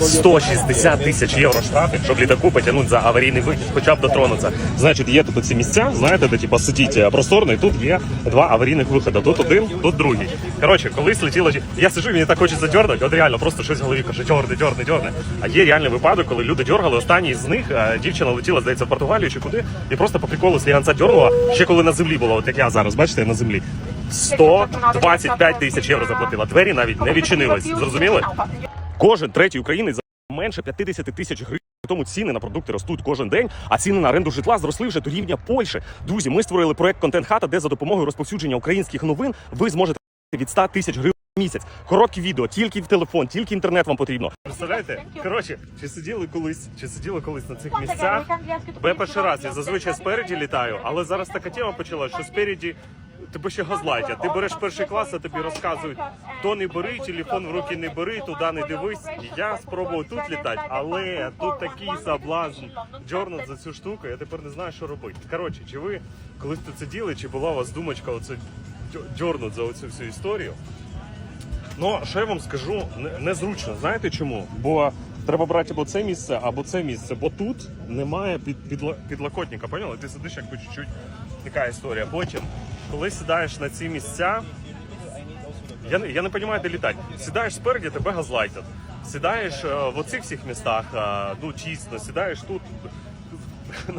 160 тисяч євро штрафів, щоб літаку потягнути за аварійний вихід, хоча б дотронутися. Значить, є тут ці місця, знаєте, де типу, сидіть е, просторно, і тут є два аварійних виходи. Тут один, тут другий. Коротше, колись летіло. Я сиджу, мені так хочеться дьорнути, от реально просто щось в голові каже, дьорни, дьорни, дьорни. А є реальний випадок, коли люди дьоргали. Останній з них е, дівчина летіла, здається, в Португалію чи куди, і просто по приколу сліганця дьорнула, ще коли на землі було, от як я зараз, бачите, на землі. 125 тисяч євро заплатила. Двері навіть не відчинились. Зрозуміли? Кожен третій українець за менше 50 тисяч гривень. Тому ціни на продукти ростуть кожен день, а ціни на оренду житла зросли вже до рівня Польщі. Друзі, ми створили проект Контент Хата, де за допомогою розповсюдження українських новин ви зможете від 100 тисяч гривень в місяць. Короткі відео, тільки в телефон, тільки інтернет вам потрібно. Представляєте? Коротше, чи сиділи колись, чи сиділи колись на цих місцях? Я перший раз, я зазвичай спереді літаю, але зараз така тема почалась, що спереді тебе ще газлайтять. Ти береш перший клас, а тобі розказують, то не бери, телефон в руки не бери, туди не дивись. Я спробував тут літати, але тут такий соблазн джорнат за цю штуку, я тепер не знаю, що робити. Коротше, чи ви колись тут сиділи, чи була у вас думочка оце дьорнуть за оцю всю історію? Ну, що я вам скажу, не- незручно. Знаєте чому? Бо треба брати або це місце, або це місце, бо тут немає під, підлокотника. Поняли? Ти сидиш якби чуть-чуть така історія. Потім, коли сідаєш на ці місця, я, не- я не розумію, де літати. Сідаєш спереді, тебе газлайтять. Сідаєш е, в оцих всіх містах, е, ну тісно, сідаєш тут.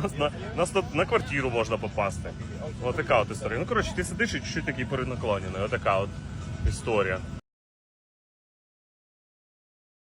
Нас на, нас тут на квартиру можна попасти. Отака от історія. Ну, коротше, ти сидиш і чуть-чуть такий перенаклонений. Отака от історія.